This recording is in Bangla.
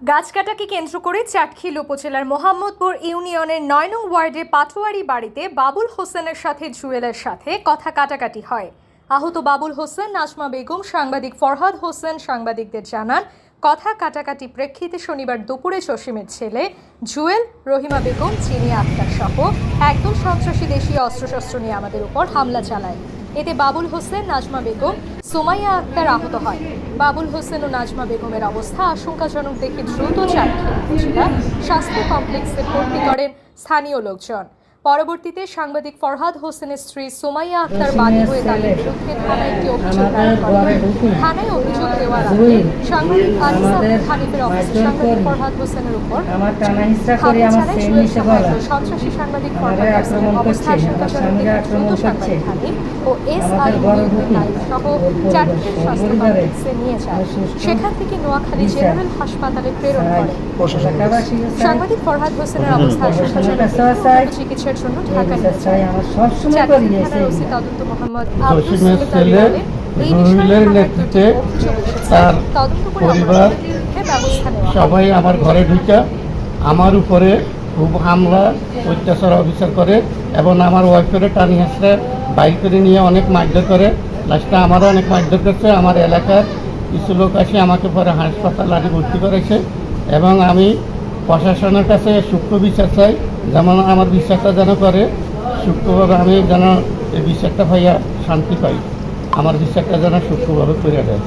গাছ কাটাকে কেন্দ্র করে চাটখিল উপজেলার মোহাম্মদপুর ইউনিয়নের নয় নং ওয়ার্ডে পাটোয়ারি বাড়িতে বাবুল হোসেনের সাথে জুয়েলের সাথে কথা কাটাকাটি হয়। আহত বাবুল হোসেন, নাজমা বেগম, সাংবাদিক ফরহাদ হোসেন সাংবাদিকদের জানান, কথা কাটাকাটি প্রেক্ষিতে শনিবার দুপুরে জসিমের ছেলে জুয়েল রহিমা বেগম চিনি আক্তার সহ একদল সন্ত্রাসী দেশীয় অস্ত্রশস্ত্র নিয়ে আমাদের উপর হামলা চালায়। এতে বাবুল হোসেন, নাজমা বেগম, সোমাইয়া আক্তার আহত হয়। বাবুল হোসেন ও নাজমা বেগমের অবস্থা আশঙ্কাজনক দেখে দ্রুত চারখিলা স্বাস্থ্য কমপ্লেক্সে ভর্তি করেন স্থানীয় লোকজন। পরবর্তীতে সাংবাদিক ফরহাদ হোসেনের স্ত্রী সোমাইয়া আক্তার বাদী হয়ে তাদের বিরুদ্ধে থানায় একটি অভিযোগ দায়ের করেন থানায় অভিযোগ দেওয়ার আগে সাংবাদিক আনিস হানিফের অফিসে সাংবাদিক ফরহাদ হোসেনের উপর আমার টানা হিস্ট্রা করে হামলা আমার চালায় সেম জুয়েল নিচে সহ গলা একজন সন্ত্রাসী সাংবাদিক ফরহাদ হোসেনের অবস্থা আশঙ্কাজনক স্বামীরা দেখে আক্রমণ দ্রুত সাংবাদিক হানিফ ও এস আই আমাদের বড় বুকি, সহ চারটি স্বাস্থ্য কমপ্লেক্সে নিয়ে যায়। সেখান থেকে নোয়াখালী জেনারেল হাসপাতালে প্রেরণ করে। সাংবাদিক ফরহাদ হোসেনের অবস্থা আশঙ্কাজনক চিকিৎসার জন্য ঢাকা নিয়ে যায়। তদন্ত মোহাম্মদ আব্দুল রুহুলের নেতৃত্বে। তার পরিবার। সবাই আমার ঘরে ঢুকে আমার উপরে খুব হামলা অত্যাচার অবিচার করে এবং আমার ওয়াইফের টানি হাসলে বাইর করে নিয়ে অনেক মারধর করে লাস্টে আমারও অনেক মারধর করছে আমার এলাকার কিছু লোক আসে আমাকে পরে হাসপাতাল আনি ভর্তি করেছে এবং আমি প্রশাসনের কাছে সূক্ষ্ম বিচার চাই যেমন আমার বিচারটা যেন করে সূক্ষ্মভাবে আমি যেন এই বিচারটা পাইয়া শান্তি পাই আমার বিশ্বাসটা যেন সূক্ষ্মভাবে করে দেয়।